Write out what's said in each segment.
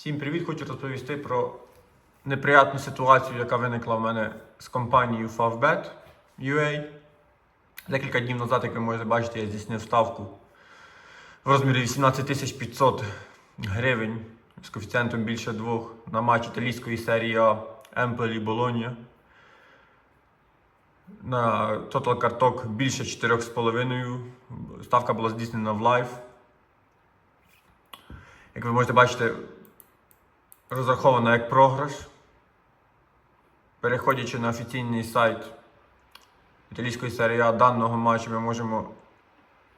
Всім привіт! Хочу розповісти про неприятну ситуацію, яка виникла в мене з компанією Favbet UA. Декілька днів назад, як ви можете бачити, я здійснив ставку в розмірі 18 500 гривень з коефіцієнтом більше двох на матч італійської серії А Емплі Болонія. На тотал карток більше 4,5. Ставка була здійснена в лайв. Як ви можете бачити, розрахована як програш. Переходячи на офіційний сайт італійської серії А даного матчу, ми можемо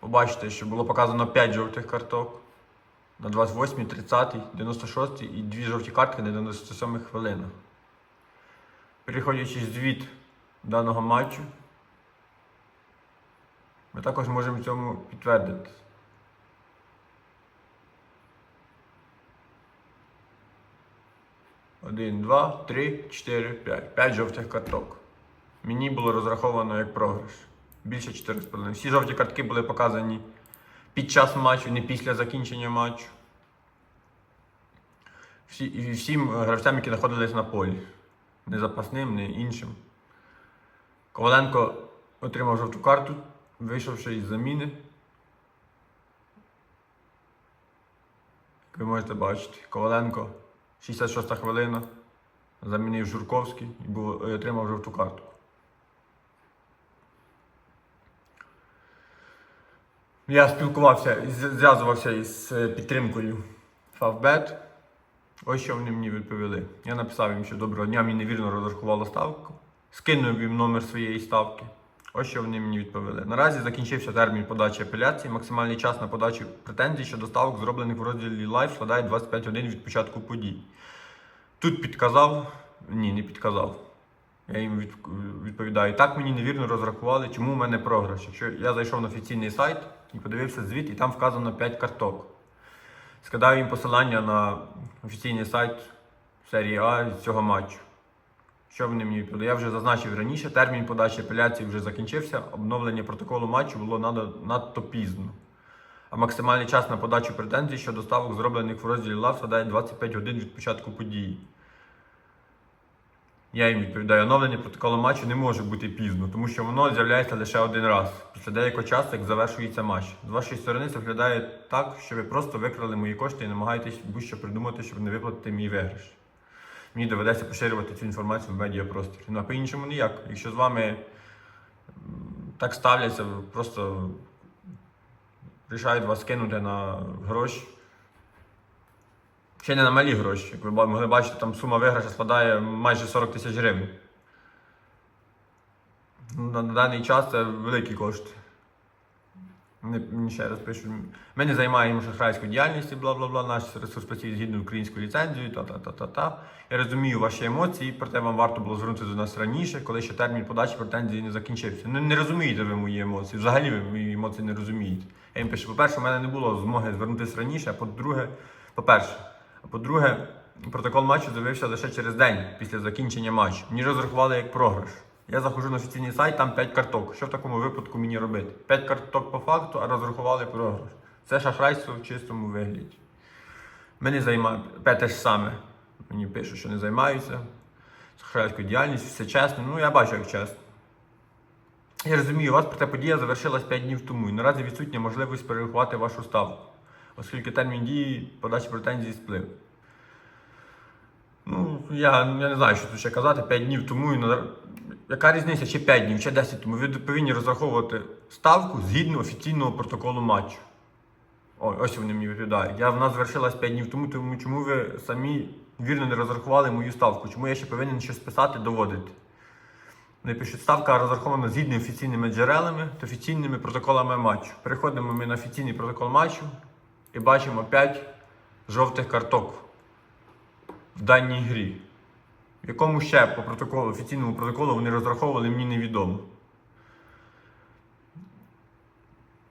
побачити, що було показано 5 жовтих карток на 28, 30, 96 і 2 жовті картки на 97 хвилинах. Переходячи звіт даного матчу, ми також можемо цьому підтвердити. Один, два, три, чотири, п'ять. П'ять жовтих карток. Мені було розраховано як програш. Більше 4,5. Всі жовті картки були показані під час матчу, не після закінчення матчу. Всі, і всім гравцям, які знаходились на полі. Не запасним, не іншим. Коваленко отримав жовту карту, вийшовши із заміни. Як ви можете бачити, Коваленко 66 хвилина. Замінив Журковський і був, і отримав жовту картку. Я спілкувався, зв'язувався із е, підтримкою Favbet. Ось що вони мені відповіли. Я написав їм, що доброго дня, мені невірно розрахувало ставку. Скинув їм номер своєї ставки. Ось що вони мені відповіли. Наразі закінчився термін подачі апеляції. Максимальний час на подачу претензій щодо ставок, зроблених в розділі Live, складає 25 годин від початку подій. Тут підказав, ні, не підказав. Я їм відповідаю, так мені невірно розрахували, чому в мене програш. Якщо я зайшов на офіційний сайт і подивився звіт, і там вказано 5 карток. Скидаю їм посилання на офіційний сайт серії А з цього матчу. Що вони мені відповіли? Я вже зазначив раніше, термін подачі апеляції вже закінчився, обновлення протоколу матчу було надто пізно. А максимальний час на подачу претензій щодо ставок, зроблених в розділі ЛАВ, складає 25 годин від початку події. Я їм відповідаю, оновлення протоколу матчу не може бути пізно, тому що воно з'являється лише один раз, після деякого часу, як завершується матч. З вашої сторони це виглядає так, що ви просто викрали мої кошти і намагаєтесь будь-що придумати, щоб не виплатити мій виграш. Мені доведеться поширювати цю інформацію в медіапросторі. Ну а по-іншому ніяк. Якщо з вами так ставляться, просто рішають вас кинути на гроші. Ще не на малі гроші. Як ви могли бачити, там сума виграша складає майже 40 тисяч гривень. Ну, На, на даний час це великі кошти. Мені ще раз пишуть. Ми не займаємо шахрайською діяльністю, бла бла бла. Наш ресурс працює згідно українською ліцензією, та-та-та-та-та. Я розумію ваші емоції, проте вам варто було звернутися до нас раніше, коли ще термін подачі претензії не закінчився. Ну не розумієте ви мої емоції. Взагалі ви мої емоції не розумієте. Я їм пишу, по-перше, у мене не було змоги звернутися раніше, а по-друге, по-перше, а по-друге, протокол матчу з'явився лише через день після закінчення матчу. Мені розрахували як програш. Я заходжу на офіційний сайт, там 5 карток. Що в такому випадку мені робити? 5 карток по факту, а розрахували програш. Це шахрайство в чистому вигляді. Ми не те ж саме. Мені пишуть, що не займаються. Шахрайською діяльністю, все чесно. Ну, я бачу, як чесно. Я розумію у вас, проте подія завершилась 5 днів тому і наразі відсутня можливість перерахувати вашу ставку, оскільки термін дії подачі претензій сплив. Ну, я, я не знаю, що тут ще казати. 5 днів тому і. Яка різниця, чи 5 днів, чи 10 тому. Ви повинні розраховувати ставку згідно офіційного протоколу матчу. О, ось вони мені відповідають. Я в нас завершилась 5 днів тому, тому чому ви самі вірно не розрахували мою ставку? Чому я ще повинен щось писати, доводити? Вони пишуть, ставка розрахована згідно офіційними джерелами та офіційними протоколами матчу. Переходимо ми на офіційний протокол матчу і бачимо 5 жовтих карток в даній грі. Якому ще по протоколу, офіційному протоколу вони розраховували, мені невідомо.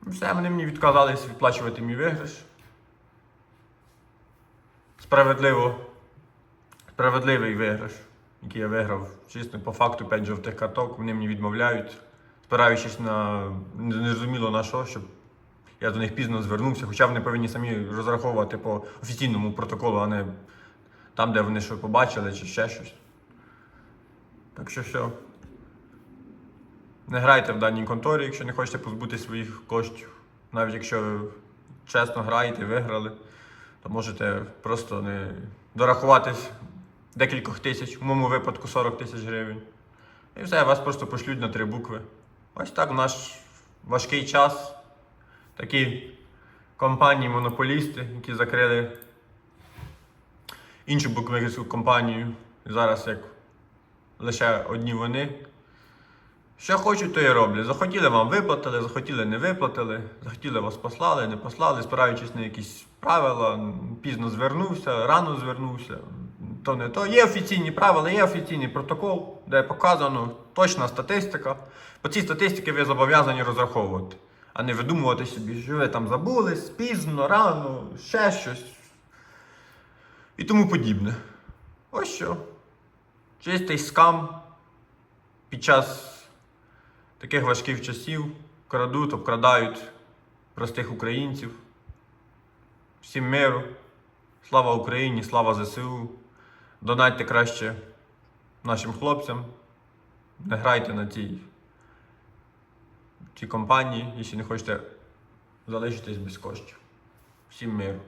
Все, вони мені відказалися відплачувати мій виграш. Справедливо. Справедливий виграш, який я виграв. Чесно, по факту 5 жовтих карток, вони мені відмовляють, спираючись на незрозуміло на що, щоб я до них пізно звернувся, хоча вони повинні самі розраховувати по офіційному протоколу, а не там, де вони що побачили, чи ще щось. Так що. Не грайте в даній конторі, якщо не хочете позбутися своїх коштів. Навіть якщо чесно граєте, виграли, то можете просто не дорахуватись декількох тисяч, в моєму випадку 40 тисяч гривень. І все, вас просто пошлють на три букви. Ось так в наш важкий час. Такі компанії-монополісти, які закрили іншу букмекерську компанію. І зараз як лише одні вони. Що хочуть, то і роблять. Захотіли вам виплатили, захотіли не виплатили, захотіли вас послали, не послали, спираючись на якісь правила, пізно звернувся, рано звернувся. То не то. Є офіційні правила, є офіційний протокол, де показано точна статистика. По цій статистиці ви зобов'язані розраховувати, а не видумувати собі, що ви там забулись, пізно, рано, ще щось. І тому подібне. Ось що. Чистий скам під час таких важких часів крадуть, обкрадають простих українців. Всім миру. Слава Україні, слава ЗСУ. Донайте краще нашим хлопцям. Не грайте на цій, цій компанії, якщо не хочете залишитись без коштів. Всім миру.